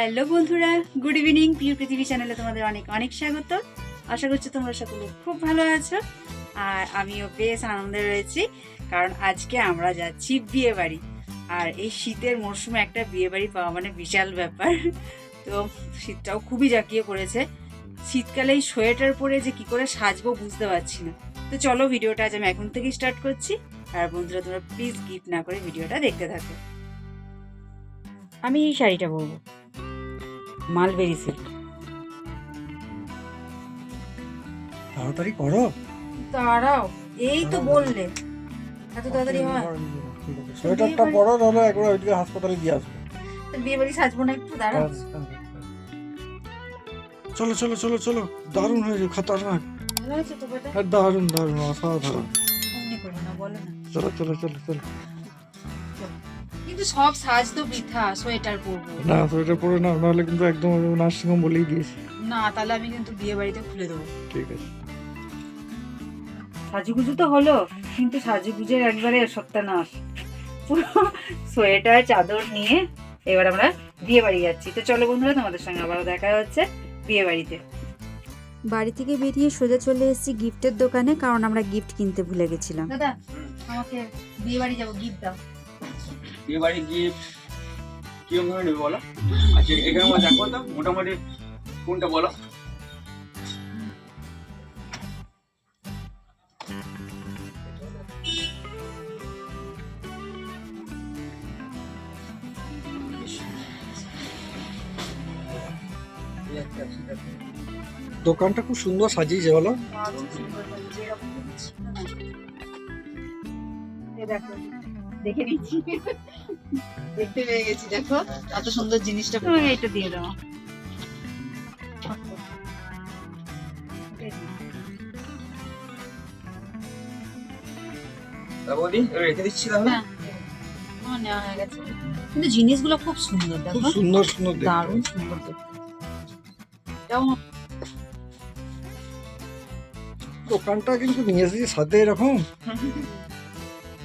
Hello বন্ধুরা, good evening, প্রিয় পৃথিবী চ্যানেলে তোমাদের অনেক অনেক স্বাগত। আশা করছি তোমরা সকলে খুব ভালো আছো আর আমিও বেশ আনন্দে রয়েছি, কারণ আজকে আমরা যাচ্ছি বিয়ে বাড়ি। আর এই শীতের মরশুমে একটা বিয়ে বাড়ি পাওয়া মানে বিশাল ব্যাপার। তো শীতটাও খুবই জাঁকিয়ে পড়েছে। শীতকালে এই সোয়েটার পরে যে কি করে সাজবো বুঝতে পারছি না। তো চলো ভিডিওটা আজ আমি এখন থেকে স্টার্ট করছি। আর বন্ধুরা, তোমরা প্লিজ গিফট না করে ভিডিওটা দেখতে থাকো। আমি এই শাড়িটা পরবো। মালবেরি সিল্ক তাড়াতাড়ি করো। দাঁড়াও এই তো বললে। এত তাড়াতাড়ি হয়। সোয়েটারটা পরো তাহলে একবার ওইদিকে হাসপাতালে দিয়ে আসব। তো বিয়ে বাড়ি সাজবো না একটু দাঁড়াও। চলো চলো চলো চলো। দারুণ হয়েছে খতরনাক। দারুণ দারুণ অসাধারণ। চলো চলো চলো চলো। কিন্তু সব সাজ তো বৃথা সোয়েটার পরবো। না সোয়েটার পরে না নাহলে কিন্তু একদম নার্সিংহোম বলেই দিয়েছি। না তাহলে আমি কিন্তু বিয়ে বাড়িতে খুলে দেবো। ঠিক আছে। সাজুগুজু তো হলো কিন্তু সাজুগুজের একবারে সত্যানাশ পুরো সোয়েটার চাদর নিয়ে এবার আমরা বিয়ে বাড়ি যাচ্ছি। তো চলো বন্ধুরা তোমাদের সঙ্গে আবার দেখা হচ্ছে বিয়ে বাড়িতে বাড়ি থেকে বেরিয়ে সোজা চলে এসেছি গিফটের দোকানে কারণ আমরা গিফট কিনতে ভুলে গেছিলাম। দাদা আমাকে বিয়ে বাড়ি যাব গিফট দাও। বিয়ে বাড়ি গিফট কীরকম ভাবে নেবে বলো? আচ্ছা এখানে আমার দেখো তো মোটামুটি কোনটা বলো? দোকানটা খুব সুন্দর সাজিয়েছে বলো। দেখে নিচ্ছি। দেখতে পেয়ে গেছি দেখো। এত সুন্দর জিনিসটা তোমাকে এটা দিয়ে দাও। হ্যাঁ। কিন্তু জিনিসগুলো খুব সুন্দর দেখো। সুন্দর সুন্দর দেখতে। দারুণ সুন্দর দোকানটা কিন্তু নিয়ে এসেছি সাথে এরকম।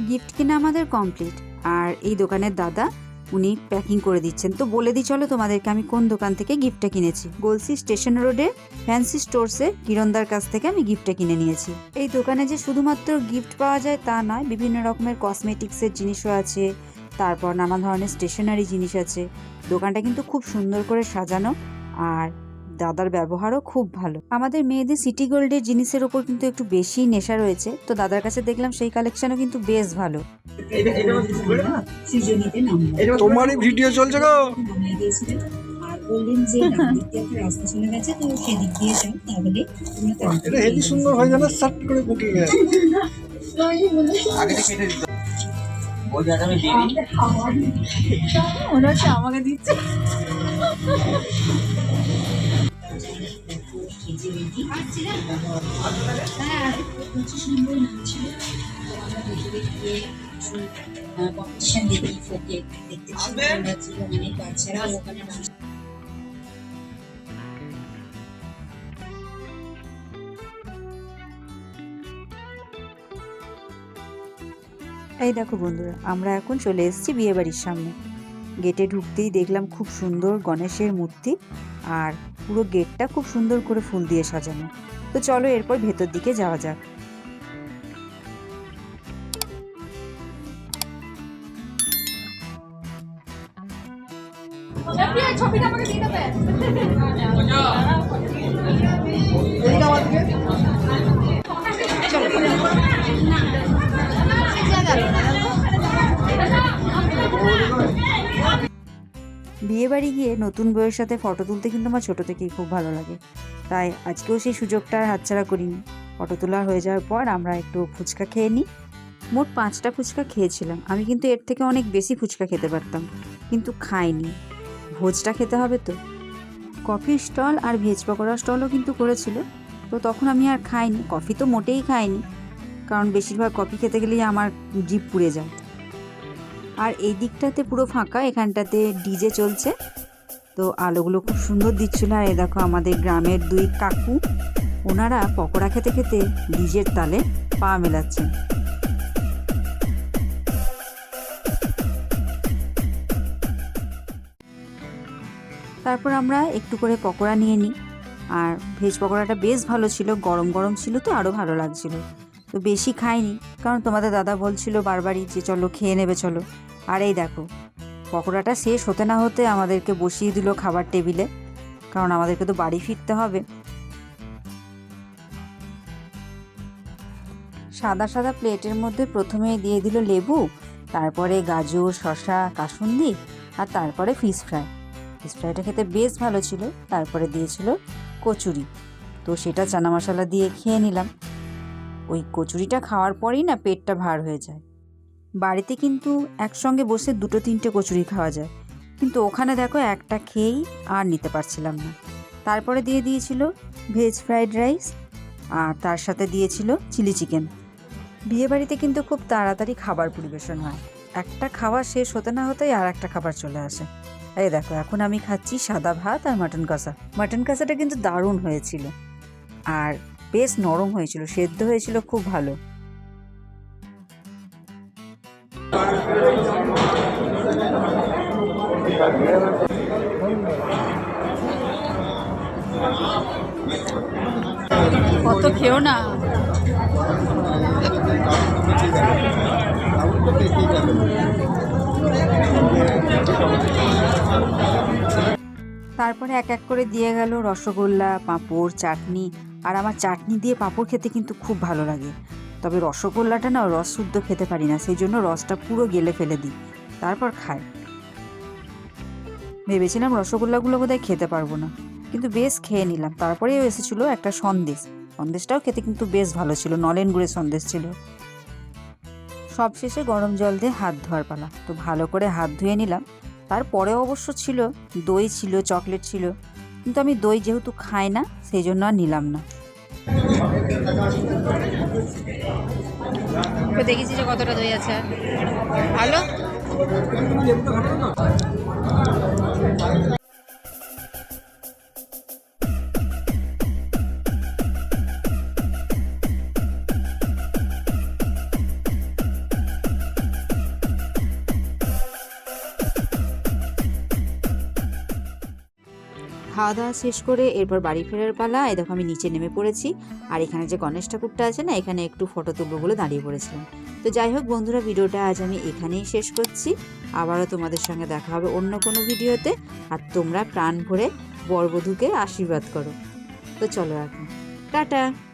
গিফট কিনা আমাদের কমপ্লিট আর এই দোকানের দাদা, উনি প্যাকিং করে দিচ্ছেন। তো বলে দিই, চলো তোমাদেরকে আমি কোন দোকান থেকে গিফটটা কিনেছি। গলসি স্টেশন রোডে ফ্যান্সি স্টোরসে কিরণদার কাছ থেকে আমি গিফটটা কিনে নিয়েছি। এই দোকানে যে শুধুমাত্র গিফট পাওয়া যায় তা নয়, বিভিন্ন রকমের কসমেটিক্সের জিনিসও আছে, তারপর নানা ধরনের স্টেশনারি জিনিস আছে। দোকানটা কিন্তু খুব সুন্দর করে সাজানো, আর দাদার ব্যবহারও খুব ভালো। আমাদের মেয়েদের সিটি গোল্ডের জিনিসের ওপর কিন্তু একটু বেশি নেশা রয়েছে। তো দাদার কাছে দেখলাম সেই কালেকশনও কিন্তু বেশ ভালো। তোমারই ভিডিও চলছে গো। বললেন যে একটা রাস্তা চলে গেছে তো সেদিক দিয়ে যাও তাহলে এটা হেভি সুন্দর হয়ে যাবে করে বুকিং এ আগে কেটে দিতে মনে আমাকে দিচ্ছে। এই দেখো বন্ধুরা আমরা এখন চলে এসেছি বিয়ে বাড়ির সামনে। গেটে ঢুকতেই দেখলাম খুব সুন্দর গণেশের মূর্তি আর পুরো গেটটা খুব সুন্দর করে ফুল দিয়ে সাজানো। তো চলো এরপর ভেতর দিকে যাওয়া যাক। বিয়ে বাড়ি গিয়ে নতুন বউয়ের সাথে ফটো তুলতে কিন্তু আমার ছোটো থেকেই খুব ভালো লাগে। তাই আজকেও সেই সুযোগটা হাতছাড়া করিনি। ফটো তোলা হয়ে যাওয়ার পর আমরা একটু ফুচকা খেয়ে নিই। মোট পাঁচটা ফুচকা খেয়েছিলাম। আমি কিন্তু এর থেকে অনেক বেশি ফুচকা খেতে পারতাম। কিন্তু খাইনি। ভোজটা খেতে হবে তো। কফির স্টল আর ভেজ পকোড়া স্টলও কিন্তু করেছিল। তো তখন আমি আর খাইনি। কফি তো মোটেই খাইনি। কারণ বেশিরভাগ কফি খেতে গেলেই আমার জিভ পুড়ে যায়। আর এই দিকটাতে পুরো ফাঁকা, এখানটাতে ডিজে চলছে। তো আলোগুলো খুব সুন্দর দিচ্ছিল, আর এ দেখো আমাদের গ্রামের দুই কাকু, ওনারা পকোড়া খেতে খেতে ডিজের তালে পা মেলাচ্ছেন। তারপর আমরা একটু করে পকোড়া নিয়ে নিই। আর ভেজ পকোড়াটা বেশ ভালো ছিল, গরম গরম ছিল তো আরও ভালো লাগছিল। তো বেশি খাইনি, কারণ তোমাদের দাদা বলছিল বারবারই যে চলো খেয়ে নেবে, চলো। আর এই দেখো, পকোড়াটা শেষ হতে না হতে আমাদেরকে বসিয়ে দিল খাবার টেবিলে, কারণ আমাদেরকে তো বাড়ি ফিরতে হবে। সাদা সাদা প্লেটের মধ্যে প্রথমে দিয়ে দিল লেবু, তারপরে গাজর, শসা, কাসুন্দি, আর তারপরে ফিশ ফ্রাই। ফিশ ফ্রাইটা খেতে বেশ ভালো ছিল, তারপরে দিয়েছিল কচুরি। তো সেটা চানা মশলা দিয়ে খেয়ে নিলাম। ওই কচুরিটা খাওয়ার পরেই না পেটটা ভার হয়ে যায়। বাড়িতে কিন্তু একসঙ্গে বসে দুটো তিনটে কচুরি খাওয়া যায়। কিন্তু ওখানে দেখো একটা খেয়েই আর নিতে পারছিলাম না। তারপরে দিয়ে দিয়েছিল ভেজ ফ্রাইড রাইস আর তার সাথে দিয়েছিল চিলি চিকেন। বিয়েবাড়িতে কিন্তু খুব তাড়াতাড়ি খাবার পরিবেশন হয়। একটা খাওয়া শেষ হতে না হতেই আর একটা খাবার চলে আসে। এই দেখো, এখন আমি খাচ্ছি সাদা ভাত আর মাটন কষা। মাটন কষাটা কিন্তু দারুণ হয়েছিল। আর বেশ নরম হয়েছিল সেদ্ধ হয়েছিল খুব ভালো। কত খেও না। তারপরে এক এক করে দিয়ে গেল রসগোল্লা পাঁপড় চাটনি। আর আমার চাটনি দিয়ে পাঁপড় খেতে কিন্তু খুব ভালো লাগে। তবে রসগোল্লাটা না রস শুদ্ধ খেতে পারি না, সেই জন্য রসটা পুরো গেলে ফেলে দিই। তারপর খাই। ভেবেছিলাম রসগোল্লাগুলো বোধহয় খেতে পারব না। কিন্তু বেশ খেয়ে নিলাম। তারপরেও এসেছিল একটা সন্দেশ। সন্দেশটাও খেতে কিন্তু বেশ ভালো ছিল, নলেন গুড়ের সন্দেশ ছিল। সব শেষে গরম জল দিয়ে হাত ধোয়ার পালা। তো ভালো করে হাত ধুয়ে নিলাম। তারপরে অবশ্য ছিল দই ছিল, চকলেট ছিল। কিন্তু আমি দই যেহেতু খাই না সেই জন্য আর নিলাম না। দেখেছি যে কতটা দই আছে। ভালো? খাওয়া দাওয়া শেষ করে এরপর বাড়ি ফেরার পালা। এই দেখো আমি নিচে নেমে পড়েছি। আর এখানে যে গণেশ ঠাকুরটা আছে না, এখানে একটু ফটো তুলবো বলে দাঁড়িয়ে পড়েছিলাম। তো যাই হোক বন্ধুরা, ভিডিওটা আজ আমি এখানেই শেষ করছি। আবারও তোমাদের সঙ্গে দেখা হবে অন্য কোনো ভিডিওতে। আর তোমরা প্রাণ ভরে বরবধূকে আশীর্বাদ করো। তো চলো এখন। টাটা!